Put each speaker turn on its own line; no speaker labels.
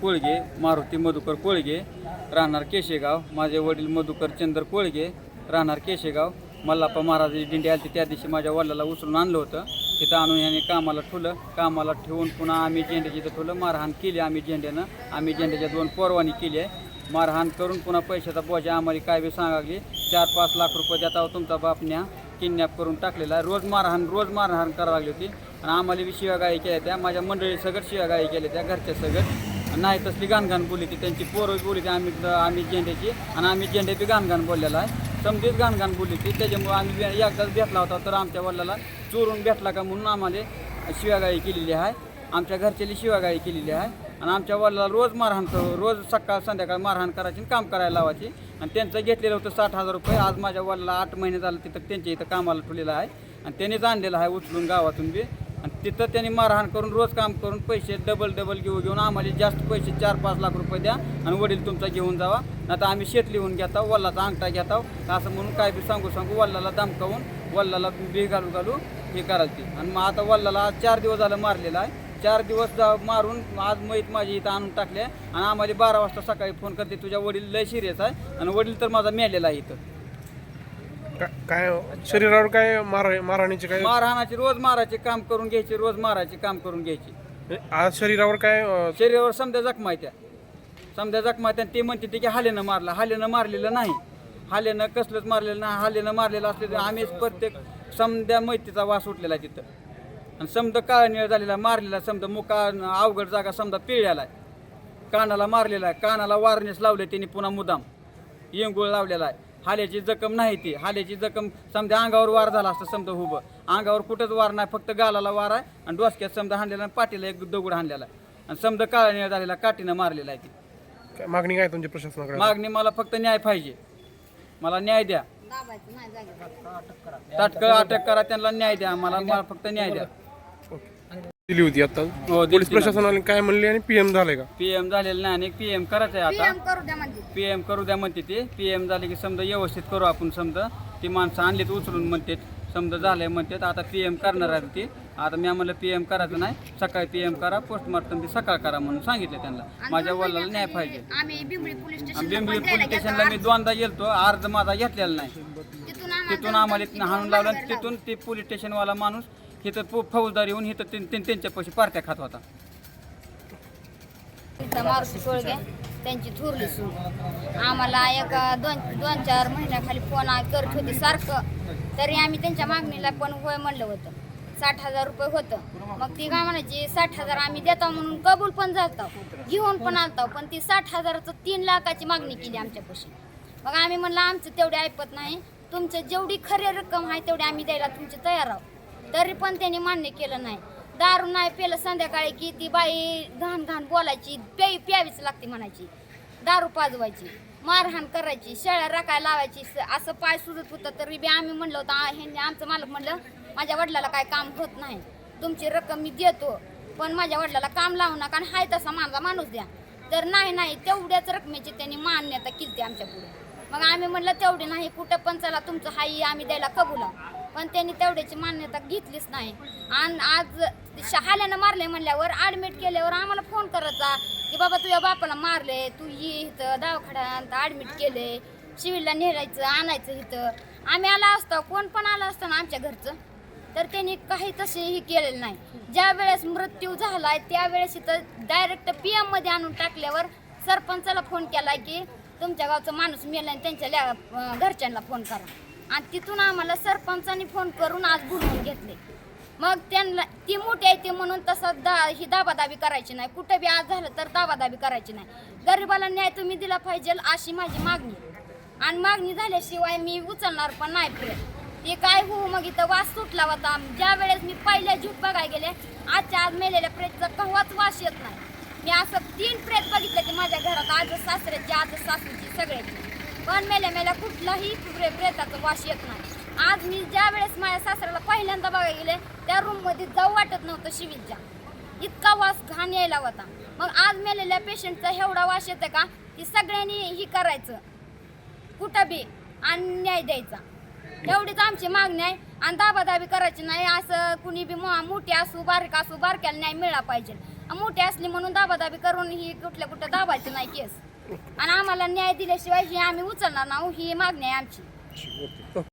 कोळगे मारुती मधुकर कोळगे राहणार केशेगाव माझे वडील मधुकर चंद्र कोळगे राहणार केशेगाव. मल्लाप्पा महाराजाची दिंडी आली त्या दिवशी माझ्या वडिलाला उचलून आणलं होतं. तिथं आणून ह्याने कामाला ठुलं. कामाला ठेवून पुन्हा आम्ही झेंड्याची इथं ठुलं मारहाण केली आम्ही झेंड्यानं. आम्ही झेंड्याच्या दोन परवानी केली आहे. मारहाण करून पुन्हा पैशाचा बोजा आम्हाला काय बी सांगागली चार पाच लाख रुपये देता हो तुमचा बापण्या किडनॅप करून टाकलेला आहे. रोज मारहाण रोज मारहाण करावं लागली होती. आणि आम्हाला बी शिवागाई केल्या त्या. माझ्या मंडळी सगळं शिवागाई केल्या त्या घरच्या सगळं. नाही तसली गाणगाण बोलली ती त्यांची पोरं बोली बोलली ती आम्ही आम्ही झेंड्याची आणि आम्ही झेंडे बी गाणगाण बोललेला आहे. समजीच गाणगाण बोलली ती त्याच्यामुळे आम्ही एकदाच भेटला होता तर आमच्या वडिलाला चोरून भेटला का म्हणून आम्हाला शिवागाई केलेली आहे. आमच्या घरच्याली शिवागाई केलेली आहे. आणि आमच्या वडिलाला रोज मारहाण रोज सकाळ संध्याकाळ मारहाण करायची आणि काम करायला लावायची. आणि त्यांचं घेतलेलं होतं साठ हजार रुपये. आज माझ्या वडिलाला आठ महिने झालं तिथं त्यांच्या इथं कामाला ठेवलेलं आहे. आणि त्यांनीच आणलेलं आहे उचलून गावातून बी. आणि तिथं त्यांनी मारहाण करून रोज काम करून पैसे डबल डबल घेऊ घेऊन आम्हाला जास्त पैसे चार पाच लाख रुपये द्या आणि वडील तुमचा घेऊन जावा. नाही तर आम्ही शेत लिहून घेता वल्लाचा अंगठा घेता असं म्हणून काय बी सांगू सांगू वल्लाला धमकावून वल्लाला बी घालू घालू हे करायला आणि मग आता वल्लाला आज चार दिवस झालं मारलेला आहे. चार दिवस जा मारून आज मैत माझी इथं आणून टाकले आणि आम्हाला बारा वाजता सकाळी फोन करते तुझ्या वडील लय सिरियस आहे. आणि वडील तर माझा मेलेला आहे इथं.
का- काय शरीरावर काय मार मारहाणीचे काय
मारहाणाचे रोज मारायचे काम करून घ्यायचे रोज मारायचे काम करून घ्यायचे.
आज शरीरावर काय अं,
शरीरावर समजा जखमा त्या. समजा जखमा आहेत आणि ते म्हणते ते की हालेनं मारला हालेनं मारलेलं नाही. हालेनं कसलंच मारलेलं नाही हालेनं मारलेलं असले तर आम्हीच प्रत्येक समद्या मैतीचा वास उठलेला आहे तिथं. आणि समजा काळा निळ झालेला मारलेला समजा मुका अवघड जागा समजा पिळलेला आहे. कानाला मारलेला आहे कानाला वारनेस लावले त्यांनी पुन्हा मुदाम. येंगुळ लावलेला आहे. हाल्याची जखम नाही ती. हाल्याची जखम समजा अंगावर वार झाला असतं समजा उभं अंगावर कुठंच वार नाही फक्त गालाला वार आहे आणि डोसक्यात समजा हाणलेला आणि पाठीला एक दगड हाणलेला आहे. आणि समजा काळा निळ झालेला काठीनं मारलेला आहे ती.
काय मागणी काय तुमच्या प्रशासनाकडे?
मागणी मला फक्त न्याय पाहिजे. मला न्याय द्या.
दाबायचं नाही जागेवर.
तात्काळ अटक करा त्यांना न्याय द्या. मला मला फक्त न्याय द्या.
दिली होती आता.
हो
पोलीस प्रशासनाने काय म्हणले आणि पीएम झाले का?
पीएम झालेलं नाही आणि पीएम करायचं आहे आता.
पीएम करू द्या म्हणजे
पी एम करू द्या म्हणते ते. पी एम झाले की समजा व्यवस्थित करू आपण समजा. ती माणसं आणलीत उचलून म्हणते समजा झालंय म्हणतात. आता पी एम करणार आहे ती. आता मी म्हणलं पी एम करायचं नाही. सकाळी पी एम करा पोस्टमार्टम ती सकाळ करा म्हणून सांगितलं त्यांना. माझ्या वडिलाला न्याय पाहिजे.
आम्ही बिंबळी पोलीस
आणि
स्टेशनला
बिंबळी
पण द्यायला
पोलीस स्टेशनला मी. दोनदा गेलतो. अर्ज माझा घेतलेला नाही.
तिथून आम्हाला
तिथून आम्हाला
धमकी
इथनं हाणून लावलं आणि तिथून ते पोलीस स्टेशनवाला माणूस इथं फौ- फौजदार येऊन इथं ते- ते- त्यांच्यापाशी पैसे पार्ट्या खात होता.
तिथं मारुती सोळगे त्यांची थोरली सून. आम्हाला एक दोन दोन चार महिन्याखाली फोन आ- करत होते सारखं. तरी आम्ही त्यांच्या मागणीला पण होय म्हणलं होतं. साठ हजार रुपये होतं. मग ती काय म्हणायची साठ हजार आम्ही देतो म्हणून कबूल पण जातो घेऊन पण आलतो पण ती साठ हजाराचं तीन लाखाची मागणी केली आमच्यापाशी मग आम्ही म्हणलं आमचं तेवढे ऐपत नाही. तुमचं जेवढी खरी रक्कम आहे तेवढी आम्ही द्यायला तुमचे तयार आहोत. तरी पण त्यांनी मान्य केलं नाही. दारू नाही पेलं संध्याकाळी की ती बाई घाण घाण बोलायची प्यावी प्यावीच लागते म्हणायची. दारू पाजवायची मारहाण करायची शेळ्या राखायला लावायची असं पाय सुजत होतं तरी बी आम्ही म्हणलं होतं ह्यांनी आमचं मालक म्हणलं माझ्या वडिलाला काय काम होत नाही. तुमची रक्कम मी देतो पण माझ्या वडिलाला काम लावू नका आणि हाय तसा माझा माणूस द्या. तर नाही नाही तेवढ्याच रकमेची त्यांनी मान्यता केली आमच्या पुढे. मग आम्ही म्हणलं तेवढी नाही कुठं पण चला तुमचं हाई आम्ही द्यायला कबूला पण त्यांनी तेवढ्याची मान्यता घेतलीच नाही. आणि आज शहाल्यानं मारले म्हणल्यावर ॲडमिट केल्यावर आम्हाला फोन करायचा की बाबा तुझ्या बापाला मारले तू ये इथं दवाखान्यात ॲडमिट केले शिविरला नेरायचं आणायचं इथं. आम्ही आला असतो कोण पण आला असतं ना आमच्या घरचं. तर त्यांनी काही तसे हे केलेलं नाही. ज्या वेळेस मृत्यू आहे त्यावेळेस इथं डायरेक्ट पी एममध्ये आणून टाकल्यावर सरपंचाला फोन केला की तुमच्या गावचा माणूस मेला आणि त्यांच्या घरच्यांना फोन करा. आणि तिथून आम्हाला सरपंचाने फोन करून आज बोलवून घेतले. मग त्यांना ती मोठी आहे ते म्हणून तसं दा ही दाबादाबी करायची नाही. कुठं बी आज झालं तर दाबादाबी करायची नाही. गरिबाला न्याय तुम्ही दिला पाहिजे अशी माझी मागणी आणि मागणी झाल्याशिवाय मी उचलणार पण नाही प्रेत ते काय होऊ मग इथं वास सुटला होता. ज्या वेळेस मी पहिल्या झूट बघाय गेले आजच्या आज मेलेल्या प्रेतचा कव्हाच वास येत नाही. मी असं तीन प्रेत बघितलं की माझ्या घरात आज सासऱ्याची आज सासूची सगळ्याची पण मेल्या मेल्या कुठलाही प्रे- प्रेताचा वास येत नाही. आज मी ज्या वेळेस माझ्या सासऱ्याला पहिल्यांदा बघायला गेले त्या रूममध्ये जाऊ वाटत नव्हतं शिवीच्या इतका वास घाण यायला होता. मग आज मेलेल्या पेशंटचा एवढा वास येतं का की सगळ्यांनी ही करायचं. कुठं बी आणि न्याय द्यायचा. एवढीच आमची मागणी आहे. आणि दाबादाबी करायची नाही. असं कुणी बी मो- मोठी असू बारीक असू बारक्याला न्याय मिळाला पाहिजे. मोठी असली म्हणून दाबादाबी करून ही कुठल्या कुठं दाबायची नाही केस. आणि आम्हाला न्याय दिल्याशिवाय ही आम्ही उचलणार नाही ही मागणी आहे आमची.